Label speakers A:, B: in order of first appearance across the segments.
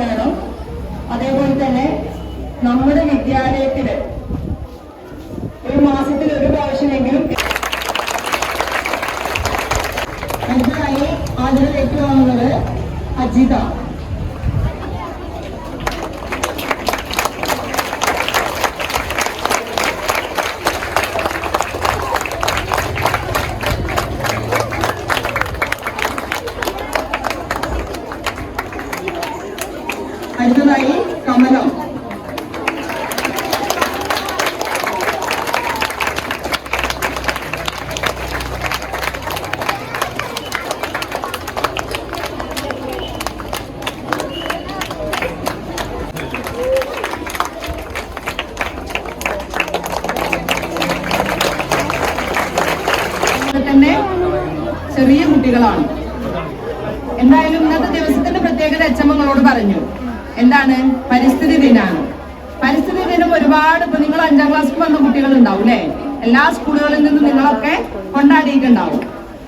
A: വേണം അതേപോലെ തന്നെ നമ്മുടെ വിദ്യാലയത്തിൽ ഒരു മാസത്തിൽ ഒരു പ്രാവശ്യമെങ്കിലും അഞ്ചായി ആദ്യം ഏറ്റുവാങ്ങുന്നത് അജിത. പറഞ്ഞു. എന്താണ്? പരിസ്ഥിതി ദിനാണ്. പരിസ്ഥിതി ദിനം ഒരുപാട് ഇപ്പൊ നിങ്ങൾ അഞ്ചാം ക്ലാസ്സിൽ വന്ന കുട്ടികൾ ഉണ്ടാവും അല്ലെ? എല്ലാ സ്കൂളുകളിൽ നിന്നും നിങ്ങളൊക്കെ കൊണ്ടാടിയിട്ടുണ്ടാവും.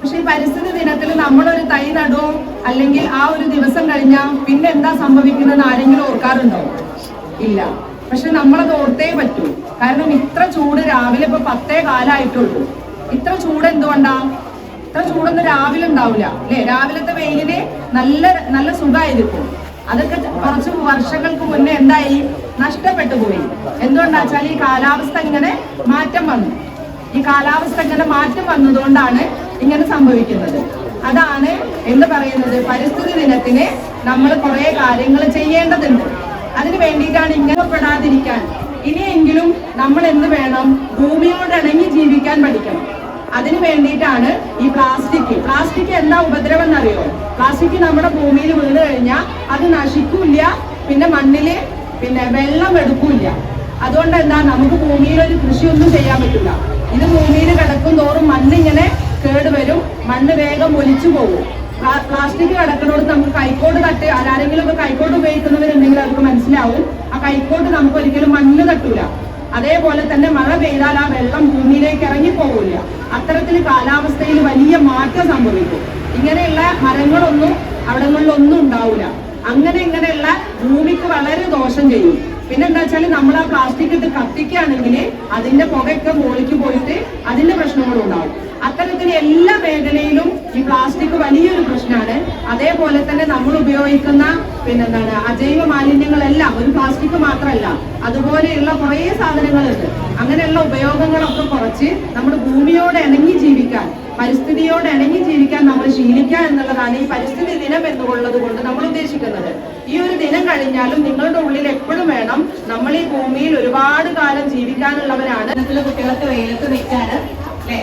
A: പക്ഷെ ഈ പരിസ്ഥിതി ദിനത്തിൽ നമ്മളൊരു തൈ നടുവോ അല്ലെങ്കിൽ ആ ഒരു ദിവസം കഴിഞ്ഞാൽ പിന്നെ എന്താ സംഭവിക്കുന്നത് ആരെങ്കിലും ഓർക്കാറുണ്ടോ? ഇല്ല. പക്ഷെ നമ്മളത് ഓർത്തേ പറ്റൂ. കാരണം ഇത്ര ചൂട് രാവിലെ ഇപ്പൊ പത്തേ കാലായിട്ടുള്ളൂ. ഇത്ര ചൂട് എന്തുകൊണ്ടാ? ഇത്ര ചൂടൊന്നും രാവിലെ ഉണ്ടാവില്ല അല്ലെ? രാവിലത്തെ വെയിലിന് നല്ല നല്ല സുഖമായിരിക്കും. അതൊക്കെ കുറച്ച് വർഷങ്ങൾക്ക് മുന്നേ എന്തായി? നഷ്ടപ്പെട്ടു പോയി. എന്തുകൊണ്ടാ വെച്ചാൽ ഈ കാലാവസ്ഥ ഇങ്ങനെ മാറ്റം വന്നു. ഈ കാലാവസ്ഥ ഇങ്ങനെ മാറ്റം വന്നതുകൊണ്ടാണ് ഇങ്ങനെ സംഭവിക്കുന്നത്. അതാണ് എന്ന് പറയുന്നത്? പരിസ്ഥിതി ദിനത്തിന് നമ്മൾ കുറെ കാര്യങ്ങൾ ചെയ്യേണ്ടതുണ്ട്. അതിന് വേണ്ടിയിട്ടാണ് ഇങ്ങനെ പെടാതിരിക്കാൻ. ഇനിയെങ്കിലും നമ്മൾ എന്ത് വേണം? ഭൂമിയോട് ഇണങ്ങി ജീവിക്കാൻ പഠിക്കണം. അതിന് വേണ്ടിയിട്ടാണ് ഈ പ്ലാസ്റ്റിക്. പ്ലാസ്റ്റിക് എന്താ ഉപദ്രവം എന്നറിയോ പ്ലാസ്റ്റിക് നമ്മുടെ ഭൂമിയിൽ വീണ് കഴിഞ്ഞാൽ അത് നശിക്കൂല പിന്നെ മണ്ണിൽ പിന്നെ വെള്ളം എടുക്കൂല അതുകൊണ്ട് എന്താ നമുക്ക് ഭൂമിയിൽ ഒരു കൃഷിയൊന്നും ചെയ്യാൻ പറ്റില്ല. ഇത് ഭൂമിയിൽ കിടക്കും തോറും മണ്ണിങ്ങനെ കേടുവരും മണ്ണ് വേഗം ഒലിച്ചു പോകും. പ്ലാസ്റ്റിക് കിടക്കുന്നോട് നമുക്ക് കൈക്കോട്ട് തട്ട് ആരെങ്കിലും ഒക്കെ കൈക്കോട്ട് ഉപയോഗിക്കുന്നവരുണ്ടെങ്കിൽ അവർക്ക് മനസ്സിലാവും. ആ കൈക്കോട്ട് നമുക്ക് ഒരിക്കലും മണ്ണ് തട്ടൂല. അതേപോലെ തന്നെ മഴ പെയ്താൽ ആ വെള്ളം ഭൂമിയിലേക്ക് ഇറങ്ങി പോകില്ല അത്തരത്തിൽ കാലാവസ്ഥയിൽ വലിയ മാറ്റം സംഭവിക്കും. ഇങ്ങനെയുള്ള മരങ്ങളൊന്നും അവിടങ്ങളിലൊന്നും ഉണ്ടാവില്ല അങ്ങനെ ഇങ്ങനെയുള്ള ഭൂമിക്ക് വളരെ ദോഷം ചെയ്യും. പിന്നെ എന്താ വെച്ചാൽ നമ്മൾ ആ പ്ലാസ്റ്റിക് ഇട്ട് കത്തിക്കുകയാണെങ്കിൽ അതിന്റെ പുകയൊക്കെ മുകളിലേക്ക് പോയിട്ട് അതിന്റെ പ്രശ്നങ്ങളും ഉണ്ടാവും. അത്തരത്തിൽ എല്ലാ മേഖലയിലും ഈ പ്ലാസ്റ്റിക് വലിയൊരു പ്രശ്നമാണ്. അതേപോലെ തന്നെ നമ്മൾ ഉപയോഗിക്കുന്ന പിന്നെന്താണ് അജൈവ മാലിന്യങ്ങളെല്ലാം ഒരു പ്ലാസ്റ്റിക് മാത്രമല്ല അതുപോലെയുള്ള കുറേ സാധനങ്ങളുണ്ട്. അങ്ങനെയുള്ള ഉപയോഗങ്ങളൊക്കെ കുറച്ച് നമ്മുടെ ഭൂമിയോട് ഇണങ്ങി ജീവിക്കാൻ പരിസ്ഥിതിയോട് ഇണങ്ങി ജീവിക്കാൻ നമ്മൾ ശീലിക്കുക എന്നുള്ളതാണ് ഈ പരിസ്ഥിതി ദിനം എന്നുള്ളത് കൊണ്ട് നമ്മൾ ഉദ്ദേശിക്കുന്നത്. ഈ ഒരു ദിനം കഴിഞ്ഞാലും നിങ്ങളുടെ ഉള്ളിൽ എപ്പോഴും വേണം നമ്മൾ ഈ ഭൂമിയിൽ ഒരുപാട് കാലം ജീവിക്കാനുള്ളവരാണ്.
B: കുട്ടികൾക്ക് വെയിലത്ത് നിൽക്കാണ് അല്ലേ?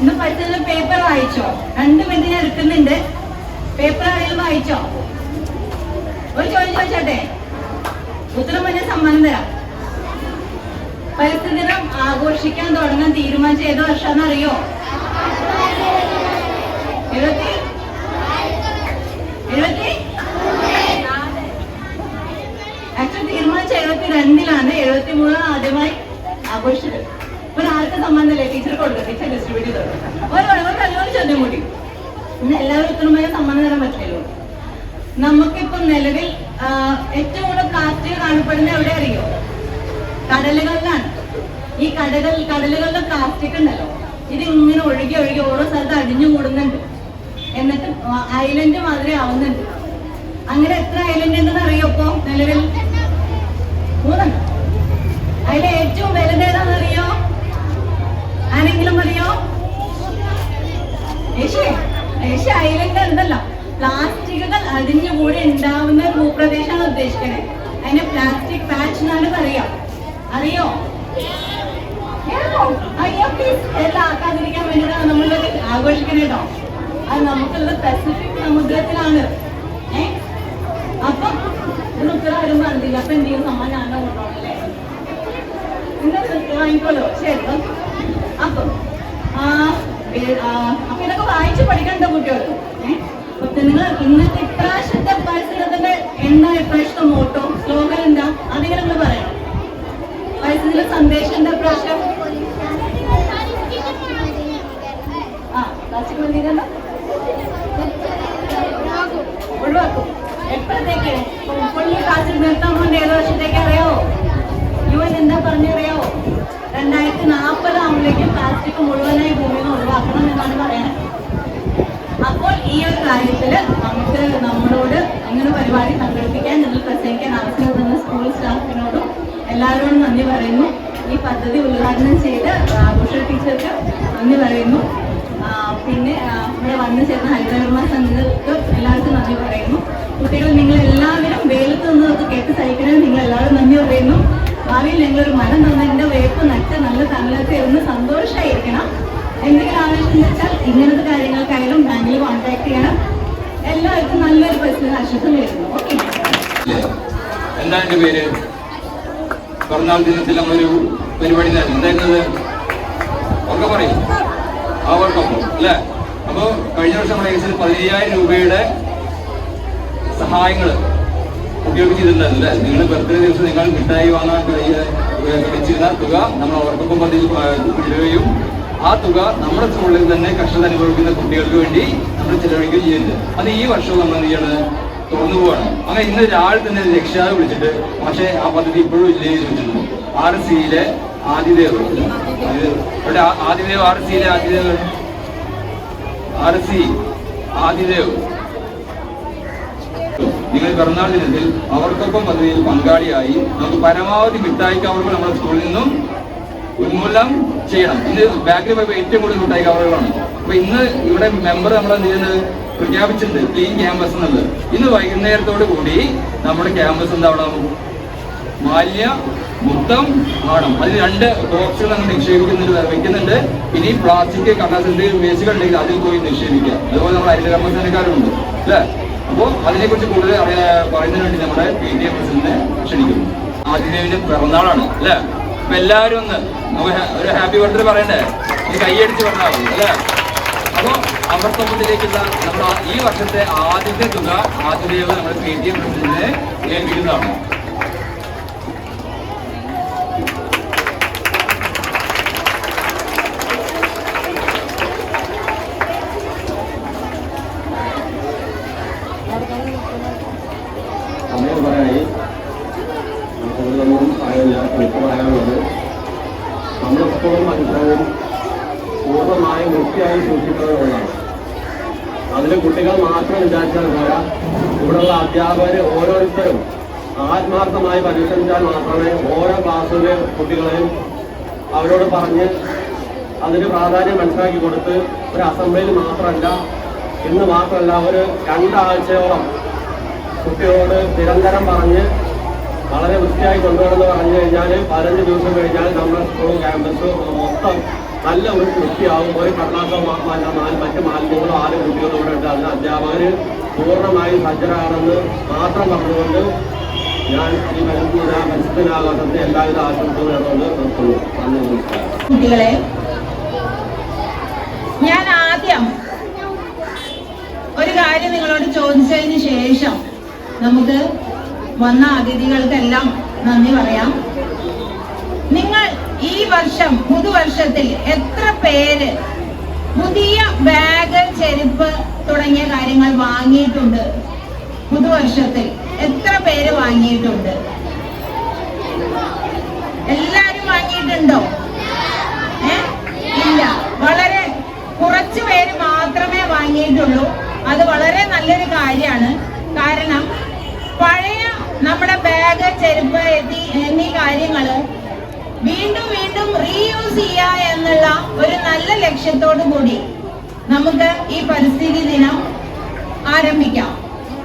B: ഇന്ന് പഠിച്ചത് പേപ്പർ വായിച്ചോ? രണ്ട് മിനിറ്റ് ഞാൻ എടുക്കുന്നുണ്ട്. പേപ്പർ ആരെങ്കിലും വായിച്ചോ? ഒരു ചോദ്യം ചോദിച്ചോട്ടെ? ഉത്തരം പറഞ്ഞ സമ്മാനം തരാം. പരിസ്ഥിതി ദിനം ആഘോഷിക്കാൻ തുടങ്ങാൻ തീരുമാനിച്ച ഏത് വർഷമാണെന്ന് അറിയോ എഴുപത്തി? എഴുപത്തി? ആക്ച്വലി തീരുമാനിച്ച എഴുപത്തി രണ്ടിലാണ് എഴുപത്തി മൂന്ന് ആദ്യമായി ആഘോഷിച്ചത്. ഒരു ആർക്ക് സമ്മാനമല്ലേ ടീച്ചർ കൊടുക്കുക ടീച്ചർ ഡിസ്ട്രിബ്യൂട്ട് ചെയ്തത് ഒരു കല്യാണം ചോദ്യം കൂടി ഇന്ന് ഉത്തരമായ സമ്മാനം തരാൻ പറ്റില്ലല്ലോ. നമുക്കിപ്പോ നിലവിൽ ഏറ്റവും കൂടുതൽ പ്ലാസ്റ്റിക് കാണപ്പെടുന്ന എവിടെ അറിയോ? കടലുകളിലാണ്. ഈ കടകൾ കടലുകളിലെ പ്ലാസ്റ്റിക് ഉണ്ടല്ലോ. ഇത് ഇങ്ങനെ ഒഴുകി ഒഴുകി ഓരോ സ്ഥലത്ത് അടിഞ്ഞു കൂടുന്നുണ്ട്. എന്നിട്ട് ഐലൻഡ് മാതിരി ആവുന്നുണ്ട്. അങ്ങനെ എത്ര ഐലൻഡ് ഉണ്ടെന്ന് അറിയോ ഇപ്പോ നിലവിൽ? മൂന്നെണ്ണം. അതിലെ ഏറ്റവും വലുതേതാണെന്ന് അറിയോ ആരെങ്കിലും അറിയോ ഏഷ്യ ഏഷ്യ ഐലൻഡ് ഉണ്ടല്ലോ പ്ലാസ്റ്റിക്കുകൾ അടിഞ്ഞുകൂടി ഉണ്ടാവുന്ന ഭൂപ്രദേശമാണ് ഉദ്ദേശിക്കുന്നത് അതിനെ പ്ലാസ്റ്റിക് പാച്ച് എന്നാണ് പറയാം അറിയോ? അയ്യോ please, എല്ലാം ആക്കാതിരിക്കാൻ വേണ്ടിയിട്ടാണ് നമ്മളിത് ആഘോഷിക്കണേ കേട്ടോ. അത് നമുക്കുള്ളത് പസഫിക് സമുദ്രത്തിലാണ്. ഏ? അപ്പം ഇന്ന് ഉത്തരം ആരും പറഞ്ഞില്ല. അപ്പൊ എന്ത് ചെയ്യും? സമ്മാനം ആണോ വാങ്ങിക്കോളൂ ശരി അപ്പം. ആ, ഏ- പഠിക്കേണ്ട അപ്പൊ ഇതൊക്കെ പഠിക്കണ്ട കുട്ടികൾ നിങ്ങൾ ഇന്നത്തെ ഇപ്രാവശ്യത്തെ പരിസരത്തിന്റെ എന്താ ഇപ്രാവശ്യത്തെ മോട്ടോ സ്ലോഗൻ എന്താ അതിങ്ങനെ നിങ്ങൾ പറയണം പരിസ്ഥിതിയിലെ സന്ദേശം എന്താ ഇപ്രാവശ്യം ആ പ്ലാസ്റ്റിക് മലിനീകരണം ഒഴിവാക്കും എപ്പോഴത്തേക്ക് കാര്യത്തിൽ നമുക്ക് നമ്മളോട് ഇങ്ങനെ പരിപാടി സംഘടിപ്പിക്കാൻ ഞങ്ങൾ പ്രസംഗിക്കാൻ അവസരം സ്കൂൾ സ്റ്റാഫിനോടും എല്ലാവരോടും നന്ദി പറയുന്നു. ഈ പദ്ധതി ഉദ്ഘാടനം ചെയ്ത് ആഘോഷ ടീച്ചർക്ക് നന്ദി പറയുന്നു. പിന്നെ ഇവിടെ വന്നു ചേർന്ന ഹരിതകർമ്മ സംഘങ്ങൾക്ക് എല്ലാവർക്കും നന്ദി പറയുന്നു. കുട്ടികൾ നിങ്ങൾ എല്ലാവരും വെയിലത്ത് നിന്നൊക്കെ കേട്ട് സഹിക്കണമെന്ന് നിങ്ങൾ എല്ലാവരും നന്ദി പറയുന്നു. ഭാവിയിൽ ഞങ്ങളൊരു മരം തന്നതിന്റെ വേപ്പ് നട്ട് നല്ല തണലൊക്കെ ഇരുന്ന് സന്തോഷമായിരിക്കണം. എന്തെങ്കിലും ആവശ്യം വെച്ചാൽ ഇങ്ങനത്തെ എല്ലാവർക്കും നല്ലൊരു പരിസ്ഥിതി ആശ്വാസം വരുന്നു ഓക്കെ
C: ഇല്ലേ? എന്താ എന്റെ പേര്? പിറന്നാൾ ദിനത്തിൽ നമ്മളൊരു പരിപാടി. എന്തായിരുന്നത്? ഒക്കെ പറയും. അവർക്കൊപ്പം അല്ലേ അപ്പൊ കഴിഞ്ഞ വർഷം ഏകദേശം പതിനയ്യായിരം രൂപയുടെ ചെയ്തിട്ടുണ്ടായിരുന്നു അല്ലേ നിങ്ങൾ ബർത്ത്ഡേ ദിവസം നിങ്ങൾ മിഠായി വാങ്ങാൻ വെച്ചിരുന്ന തുക നമ്മൾ അവർക്കൊപ്പം പതിവ് ഇടുകയും ആ തുക നമ്മുടെ സ്കൂളിൽ തന്നെ കഷ്ടത അനുഭവിക്കുന്ന കുട്ടികൾക്ക് വേണ്ടി നമ്മൾ ചെലവഴിക്കുകയും ചെയ്യുന്നുണ്ട് അത് ഈ വർഷം നമ്മൾ എന്ത് ചെയ്യണത് തുറന്നു പോവാണ്. അങ്ങനെ ഇന്ന് രാവിലെ തന്നെ രക്ഷാതെ വിളിച്ചിട്ട് പക്ഷേ ആ പദ്ധതി ഇപ്പോഴും ഇല്ലേ? ചോദിച്ചിരുന്നു ആർ സിയിലെ ആദിദേവ് ഇവിടെ ആ- ആദിദേവ് ആർ സിയിലെ ആദിദേവ് ആർ സി ആദിദേവ് നിങ്ങൾ പിറന്നാൾ ദിനത്തിൽ അവർക്കൊപ്പം പദ്ധതിയിൽ പങ്കാളിയായി നമുക്ക് പരമാവധി മിഠായിക്ക് അവർക്ക് നമ്മുടെ സ്കൂളിൽ നിന്നും ഉന്മൂലനം ചെയ്യണം. ഇത് ബാക്കിൽ പോയപ്പോൾ ഏറ്റവും കൂടുതൽ മിഠായി കവറുകളാണ്. അപ്പൊ ഇന്ന് ഇവിടെ മെമ്പർ നമ്മൾ എന്ത് ചെയ്യുന്നത്? പ്രഖ്യാപിച്ചിട്ടുണ്ട്. ക്ലീൻ ക്യാമ്പസ് എന്നുള്ളത്. ഇന്ന് വൈകുന്നേരത്തോട് കൂടി നമ്മുടെ ക്യാമ്പസ് എന്താവണം മാലിന്യ മുക്തം ആവണം അതിൽ രണ്ട് ബോക്സുകൾ നമ്മൾ നിക്ഷേപിക്കുന്നുണ്ട് വെക്കുന്നുണ്ട്. ഇനി പ്ലാസ്റ്റിക് കടലാസിന്റെ വേസ്റ്റുകൾ ഉണ്ടെങ്കിൽ അതിൽ പോയി നിക്ഷേപിക്കുക. അതുപോലെ നമ്മുടെ നമ്മൾ അല്ലെ അല്ലേ? അപ്പോൾ അതിനെക്കുറിച്ച് കൂടുതൽ പറയുന്നതിന് വേണ്ടി നമ്മുടെ പി ടി എം പ്രസിഡന്റിനെ ക്ഷണിക്കുന്നു. ആദിദേവിന്റെ പിറന്നാളാണ്. അല്ലേ? എല്ലാവരും ഒന്ന് ഒരു ഹാപ്പി ബർത്ത്ഡേ പറയണ്ടേ? ഈ കൈയടിച്ച് പറഞ്ഞാൽ അല്ലേ? അപ്പോൾ അമൃതത്വത്തിലേക്കുള്ള നമ്മുടെ ആ- ഈ വർഷത്തെ ആദ്യത്തെ തുക ആദ്യത്തെ നമ്മുടെ പേ ടി എം ഏൽപ്പിക്കുന്നതാണ്
D: സമയം പറയാനായി നമുക്കൊന്നും ആയില്ല എനിക്ക് പറയാനുള്ളത് നമ്മുടെ സ്കൂളും പരിസരവും പൂർണമായും വൃത്തിയായി സൂക്ഷിക്കുക എന്നുള്ളതാണ് അതിൽ കുട്ടികൾ മാത്രം വിചാരിച്ചാൽ പോരാ ഇവിടെയുള്ള അധ്യാപകർ ഓരോരുത്തരും ആത്മാർത്ഥമായി പരിശ്രമിച്ചാൽ മാത്രമേ ഓരോ ക്ലാസ്സിലെ കുട്ടികളെയും അവരോട് പറഞ്ഞ് അതിന് പ്രാധാന്യം മനസ്സിലാക്കി കൊടുത്ത് ഒരു അസംബ്ലിയിൽ മാത്രമല്ല ഇന്ന് മാത്രമല്ല ഒരു രണ്ടാഴ്ചയോളം കുട്ടികളോട് നിരന്തരം പറഞ്ഞ് വളരെ വൃത്തിയായി കൊണ്ടുവരണമെന്ന് പറഞ്ഞു കഴിഞ്ഞാൽ പതിനഞ്ച് ദിവസം കഴിഞ്ഞാൽ നമ്മുടെ സ്കൂൾ ക്യാമ്പസ് മൊത്തം നല്ല ഒരു വൃത്തിയാവും. ഒരു കടലാസോ മാത്രമല്ല നാല് മറ്റ് മാലിന്യങ്ങളോ ആരും കുട്ടികളും ഇവിടെ ഉണ്ട്. അതിന് അധ്യാപകർ പൂർണമായും സജ്ജരാണെന്ന് മാത്രം പറഞ്ഞുകൊണ്ട് ഞാൻ
E: കുട്ടികളെ ഞാൻ ആദ്യം ഒരു കാര്യം നിങ്ങളോട് ചോദിച്ചതിന് ശേഷം നമുക്ക് വന്ന അതിഥികൾക്കെല്ലാം നന്ദി പറയാം. നിങ്ങൾ ഈ വർഷം പുതുവർഷത്തിൽ എത്ര പേര് പുതിയ ബാഗ് ചെരുപ്പ് തുടങ്ങിയ കാര്യങ്ങൾ വാങ്ങിയിട്ടുണ്ട് പുതുവർഷത്തിൽ? എത്ര പേര് വാങ്ങിയിട്ടുണ്ട്? എല്ലാരും വാങ്ങിയിട്ടുണ്ടോ? ഇല്ല. വളരെ കുറച്ചു പേര് മാത്രമേ വാങ്ങിയിട്ടുള്ളൂ. അത് വളരെ നല്ലൊരു കാര്യമാണ്. കാരണം പഴയ നമ്മുടെ ബാഗ് ചെരുപ്പ് എത്തി എന്നീ കാര്യങ്ങൾ വീണ്ടും വീണ്ടും റീയൂസ് ചെയ്യുക എന്നുള്ള ഒരു നല്ല ലക്ഷ്യത്തോടു കൂടി നമുക്ക് ഈ പരിസ്ഥിതി ദിനം ആരംഭിക്കാം.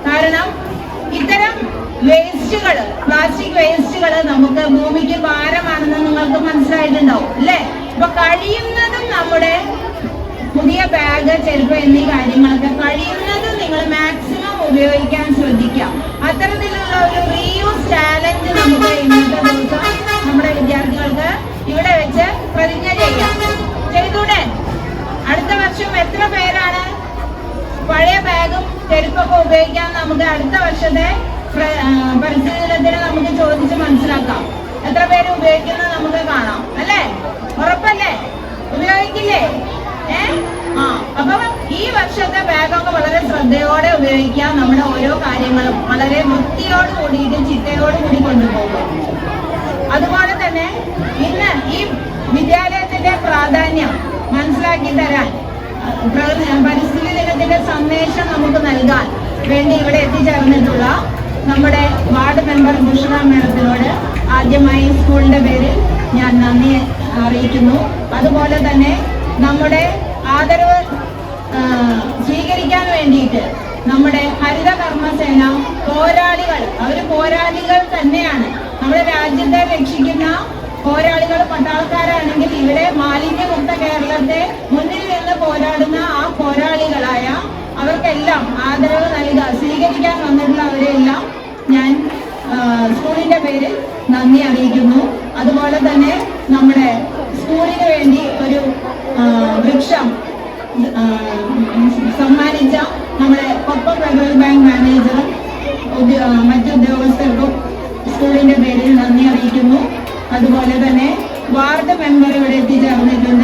E: കാരണം ഇത്തരം വേസ്റ്റുകൾ പ്ലാസ്റ്റിക് വേസ്റ്റുകൾ നമുക്ക് ഭൂമിക്ക് ഭാരമാണെന്ന് നിങ്ങൾക്ക് മനസ്സിലായിട്ടുണ്ടാവും അല്ലേ? അപ്പൊ കഴിയുന്നതും നമ്മുടെ പുതിയ ബാഗ് ചെരുപ്പ് എന്നീ കാര്യങ്ങളൊക്കെ കഴിയുന്നതും നിങ്ങൾ മാക്സിമം ഉപയോഗിക്കാൻ ശ്രദ്ധിക്കാം. അത്തരത്തിലുള്ള ഒരു റീയൂസ് ചാലഞ്ച് നമുക്ക് ഇന്നത്തെ ദിവസം നമ്മുടെ വിദ്യാർത്ഥികൾക്ക് ഇവിടെ വെച്ച് പ്രതിജ്ഞ ചെയ്യാം. ചെയ്തൂടെ അടുത്ത വർഷം എത്ര പേരാണ് പഴയ ബാഗും ചെരുപ്പൊക്കെ ഉപയോഗിക്കാൻ നമുക്ക് അടുത്ത വർഷത്തെ പ്ര- പരിസ്ഥിതി നമുക്ക് ചോദിച്ച് മനസ്സിലാക്കാം. എത്ര പേര് ഉപയോഗിക്കുന്നത് നമുക്ക് കാണാം. അല്ലേ? ഉറപ്പല്ലേ? ഉപയോഗിക്കില്ലേ? ഏ? ആ അപ്പൊ ഈ വർഷത്തെ ബാഗൊക്കെ വളരെ ശ്രദ്ധയോടെ ഉപയോഗിക്കാം നമ്മുടെ ഓരോ കാര്യങ്ങളും വളരെ വൃത്തിയോട് കൂടിയിട്ട് ചിട്ടയോട് കൂടി കൊണ്ടുപോകും. അതുപോലെ തന്നെ ഇന്ന് ഈ വിദ്യാലയത്തിന്റെ പ്രാധാന്യം മനസ്സിലാക്കി തരാൻ പരിസ്ഥിതി ദിനത്തിന്റെ സന്ദേശം നമുക്ക് നൽകാൻ വേണ്ടി ഇവിടെ എത്തിച്ചേർന്നിട്ടുള്ള നമ്മുടെ വാർഡ് മെമ്പർ ഭൂഷണ മേഡത്തിനോട് ആദ്യമായി സ്കൂളിന്റെ പേരിൽ ഞാൻ നന്ദി അറിയിക്കുന്നു. അതുപോലെ തന്നെ നമ്മുടെ ആദരവ് സ്വീകരിക്കാൻ വേണ്ടിയിട്ട് നമ്മുടെ ഹരിത കർമ്മസേന പോരാളികൾ അവർ പോരാളികൾ തന്നെയാണ്. നമ്മുടെ രാജ്യത്തെ രക്ഷിക്കുന്ന പോരാളികൾ പട്ടാളക്കാരാണെങ്കിൽ ഇവിടെ മാലിന്യമുക്ത കേരളത്തെ മുന്നിൽ നിന്ന് പോരാടുന്ന ആ പോരാളികളായ അവർക്കെല്ലാം ആദരവ് നൽകുക. സ്വീകരിക്കാൻ വന്നിട്ടുള്ള അവരെല്ലാം ഞാൻ സ്കൂളിന്റെ പേരിൽ നന്ദി അറിയിക്കുന്നു. അതുപോലെ തന്നെ നമ്മുടെ സ്കൂളിന് വേണ്ടി ഒരു വൃക്ഷം സമ്മാനിച്ച നമ്മുടെ കൊപ്പ ഫെഡറൽ ബാങ്ക് മാനേജറും മറ്റു ഉദ്യോഗസ്ഥർക്കും സ്കൂളിന്റെ പേരിൽ നന്ദി അറിയിക്കുന്നു. അതുപോലെ തന്നെ വാർഡ് മെമ്പർ ഇവിടെ എത്തിച്ചേർന്നിട്ടുണ്ട്.